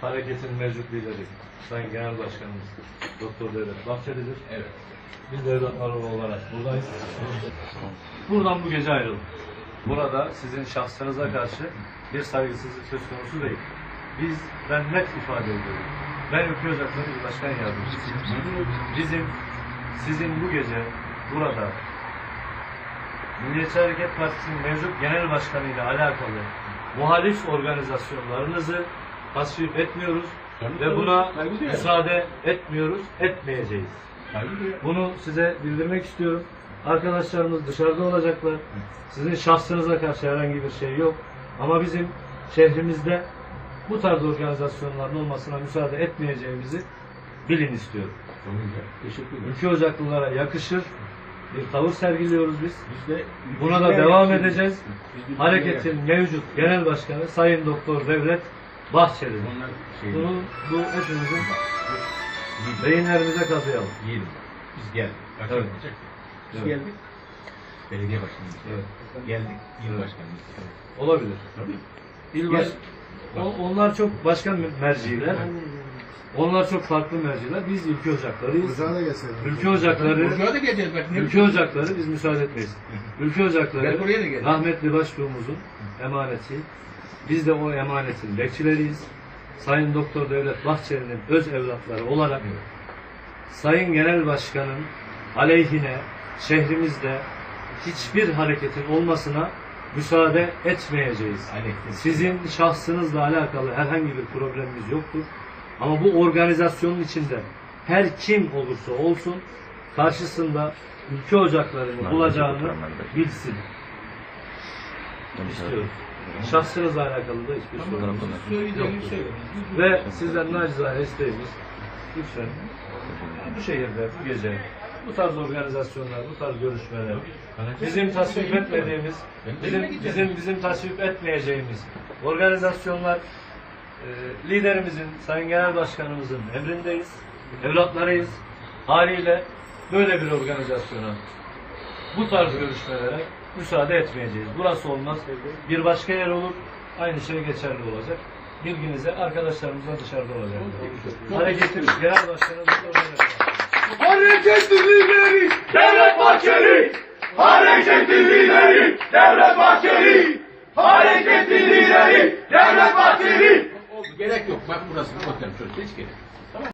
Hareketin mevcut lideri, Sayın Genel Başkanımız Doktor Devlet Bahçeli'dir. Evet. Biz devletler olarak buradayız. Buradan bu gece ayrıldık. Burada sizin şahsınıza karşı bir saygısızlık söz konusu değil. Biz, ben net ifade ediyorum. Ben Ülke Ocakları Başkan Yardımcısıyım. Bizim, sizin bu gece burada Milliyetçi Hareket Partisi'nin mevcut genel başkanı ile alakalı muhalif organizasyonlarınızı tasvip etmiyoruz ve buna müsaade etmiyoruz, etmeyeceğiz. Bunu size bildirmek istiyorum. Arkadaşlarımız dışarıda olacaklar. Sizin şahsınıza karşı herhangi bir şey yok. Ama bizim şehrimizde bu tarz organizasyonların olmasına müsaade etmeyeceğimizi bilin istiyorum. Ülke ocaklılara yakışır bir tavır sergiliyoruz biz. Biz de Buna da devam edeceğiz. Hareketin mevcut genel başkanı Sayın Doktor Devlet Bahçeli. Onlar şey. Bunu bu hepimizin beyinlerimize kazıyalım. Yiyelim. Biz geldik. Başkan Evet. olacak. Biz Evet. geldik. Belediye başkanıyız. Evet. Geldik. İl Evet. başkanıyız. Olabilir. Tabii. İl baş... O- onlar çok başka merciler. Onlar çok farklı merciler. Biz ülke ocaklarıyız. Buzağa da gelseydin. Ülke ocakları, Buraya da geleceğiz. Bak, ülke ocakları biz müsaade etmeyiz. Ülke ocakları buraya da gel. rahmetli başbuğumuzun emaneti. Biz de o emanetin bekçileriyiz. Sayın Doktor Devlet Bahçeli'nin öz evlatları olarak Sayın Genel Başkan'ın aleyhine şehrimizde hiçbir hareketin olmasına müsaade etmeyeceğiz. Aleyküm. Sizin şahsınızla alakalı herhangi bir problemimiz yoktur. Ama bu organizasyonun içinde her kim olursa olsun karşısında ülke ocaklarını bulacağını bilsin. İstiyorum. Şahsınızla alakalı da hiçbir sorun Söyleyin, yoktur. söyleyin. Ve sizden nacizane isteğimiz lütfen bu şehirde bu gece bu tarz organizasyonlar, bu tarz görüşmeler, bizim tasvip etmediğimiz, bizim bizim bizim tasvip etmeyeceğimiz organizasyonlar e, liderimizin, Sayın Genel Başkanımızın emrindeyiz, evlatlarıyız. Haliyle böyle bir organizasyona, bu tarz görüşmelere müsaade etmeyeceğiz. Burası olmaz. Bir başka yer olur. Aynı şey geçerli olacak. Bilginize arkadaşlarımızla dışarıda olacak. Hareketin genel başkanı Doktor Mehmet Hareketin lideri Devlet Bahçeli! Hareketin lideri Devlet Bahçeli! Hareketin lideri Devlet Bahçeli! Gerek yok. Bak burası otel çocuk. Hiç gerek yok.